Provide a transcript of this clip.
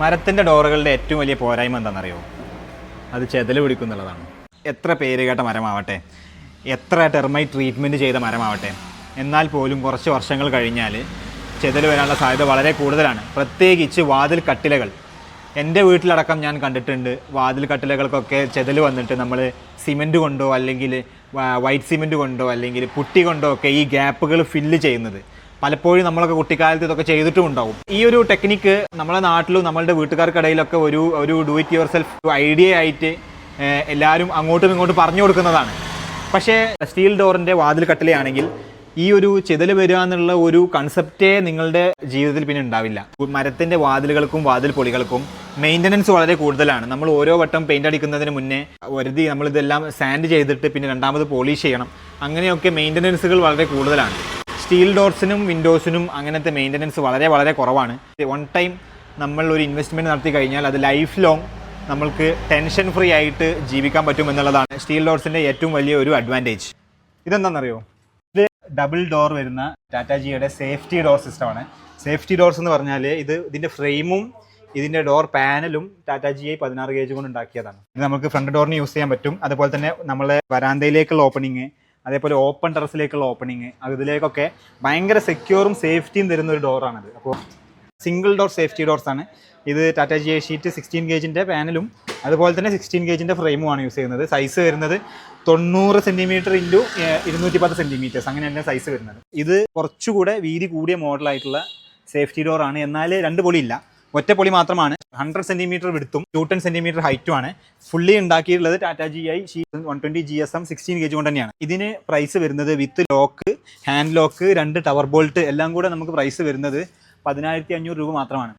മരത്തിന്റെ ഡോറുകളുടെ ഏറ്റവും വലിയ പോരായ്മ എന്താണെന്നറിയോ? അത് ചെതൽ പിടിക്കുന്നുള്ളതാണ് എത്ര പേര് കേട്ട മരമാവട്ടെ? എത്ര ടെർമൈറ്റ് ട്രീറ്റ്മെന്റ് ചെയ്ത മരമാവട്ടെ? എന്നാൽ പോലും കുറച്ച് വർഷങ്ങൾ കഴിഞ്ഞാൽ ചെതൽ വരാനുള്ള സാധ്യത വളരെ കൂടുതലാണ്. പ്രത്യേകിച്ച് വാതിൽ കട്ടിലകൾ. എന്റെ വീട്ടിലടക്കം ഞാൻ കണ്ടിട്ടുണ്ട് വാതിൽ കട്ടിലകൾക്കൊക്കെ ചെതൽ വന്നിട്ട് നമ്മൾ സിമെന്റ് കൊണ്ടോ അല്ലെങ്കിൽ വൈറ്റ് സിമെന്റ് കൊണ്ടോ അല്ലെങ്കിൽ പുട്ടി കൊണ്ടോ ഒക്കെ ഈ ഗ്യാപ്പുകൾ ഫില്ല് ചെയ്യുന്നത്. പലപ്പോഴും നമ്മളൊക്കെ കുട്ടിക്കാലത്ത് ഇതൊക്കെ ചെയ്തിട്ടും ഉണ്ടാവും. ഈ ഒരു ടെക്നിക്ക് നമ്മളെ നാട്ടിലും നമ്മളുടെ വീട്ടുകാർക്കിടയിലൊക്കെ ഒരു ഒരു do it yourself idea ആയിട്ട് എല്ലാവരും അങ്ങോട്ടും ഇങ്ങോട്ടും പറഞ്ഞു കൊടുക്കുന്നതാണ്. പക്ഷേ സ്റ്റീൽ ഡോറിന്റെ വാതിൽ കട്ടിലയാണെങ്കിൽ ഈ ഒരു ചെതൽ വരിക എന്നുള്ള ഒരു കൺസെപ്റ്റേ നിങ്ങളുടെ ജീവിതത്തിൽ പിന്നെ ഉണ്ടാവില്ല. മരത്തിന്റെ വാതിലുകൾക്കും വാതിൽ പൊളികൾക്കും മെയിന്റനൻസ് വളരെ കൂടുതലാണ്. നമ്മൾ ഓരോ വട്ടം പെയിന്റ് അടിക്കുന്നതിന് മുന്നേ വരുതി നമ്മളിതെല്ലാം സാൻഡ് ചെയ്തിട്ട് പിന്നെ രണ്ടാമത് പോളിഷ് ചെയ്യണം. അങ്ങനെയൊക്കെ മെയിന്റനൻസുകൾ വളരെ കൂടുതലാണ്. സ്റ്റീൽ ഡോർസിനും വിൻഡോസിനും അങ്ങനത്തെ മെയിന്റനൻസ് വളരെ വളരെ കുറവാണ്. വൺ ടൈം നമ്മൾ ഒരു ഇൻവെസ്റ്റ്മെന്റ് നടത്തി കഴിഞ്ഞാൽ അത് ലൈഫ് ലോങ് നമ്മൾക്ക് ടെൻഷൻ ഫ്രീ ആയിട്ട് ജീവിക്കാൻ പറ്റും എന്നുള്ളതാണ് സ്റ്റീൽ ഡോർസിന്റെ ഏറ്റവും വലിയ ഒരു അഡ്വാന്റേജ് ഇതെന്താണെന്നറിയോ ഇത് ഡബിൾ ഡോർ വരുന്ന ടാറ്റാജിയുടെ സേഫ്റ്റി ഡോർ സിസ്റ്റമാണ് സേഫ്റ്റി ഡോർസ് എന്ന് പറഞ്ഞാൽ ഇത് ഇതിന്റെ ഫ്രെയിമും ഇതിന്റെ ഡോർ പാനലും ടാറ്റാജി ഐ പതിനാറ് ഗേജ് കൊണ്ട് ഉണ്ടാക്കിയതാണ്. ഇത് നമുക്ക് ഫ്രണ്ട് ഡോറിന് യൂസ് ചെയ്യാൻ പറ്റും. അതുപോലെ തന്നെ നമ്മളെ വരാന്തയിലേക്കുള്ള ഓപ്പണിങ് അതേപോലെ ഓപ്പൺ ടെറസിലേക്കുള്ള ഓപ്പണിങ് അതിലേക്കൊക്കെ ഭയങ്കര സെക്യൂറും സേഫ്റ്റിയും തരുന്ന ഒരു ഡോറാണത് അപ്പോൾ സിംഗിൾ ഡോർ സേഫ്റ്റി ഡോർസ് ആണ്. ഇത് ടാറ്റാ ജി ഷീറ്റ് സിക്സ്റ്റീൻ ഗേജിന്റെ പാനലും അതുപോലെ തന്നെ സിക്സ്റ്റീൻ ഗേജിന്റെ ഫ്രെയിമുമാണ് യൂസ് ചെയ്യുന്നത്. സൈസ് വരുന്നത് തൊണ്ണൂറ് സെന്റിമീറ്റർ ഇന്റു ഇരുന്നൂറ്റി പത്ത് സെന്റിമീറ്റേഴ്സ് അങ്ങനെയാണ് സൈസ് വരുന്നത്. ഇത് കുറച്ചുകൂടെ വീതി കൂടിയ മോഡലായിട്ടുള്ള സേഫ്റ്റി ഡോറാണ് എന്നാൽ രണ്ട് പൊളിയില്ല ഒറ്റ പൊളി മാത്രമാണ് ഹൺഡ്രഡ് സെന്റിമീറ്റർ വിടുത്തും ടു ടെൻ സെന്റിമീറ്റർ ഹൈറ്റും ആണ്. ഫുള്ളി ഉണ്ടാക്കിയിട്ടുള്ളത് Tata G I sheet one twenty G S M sixteen K G കൊണ്ട് തന്നെയാണ്. ഇതിന് പ്രൈസ് വരുന്നത് വിത്ത് ലോക്ക് ഹാൻഡ് ലോക്ക് രണ്ട് ടവർ ബോൾട്ട് എല്ലാം കൂടെ നമുക്ക് പ്രൈസ് വരുന്നത് പതിനായിരത്തി അഞ്ഞൂറ് രൂപ മാത്രമാണ്.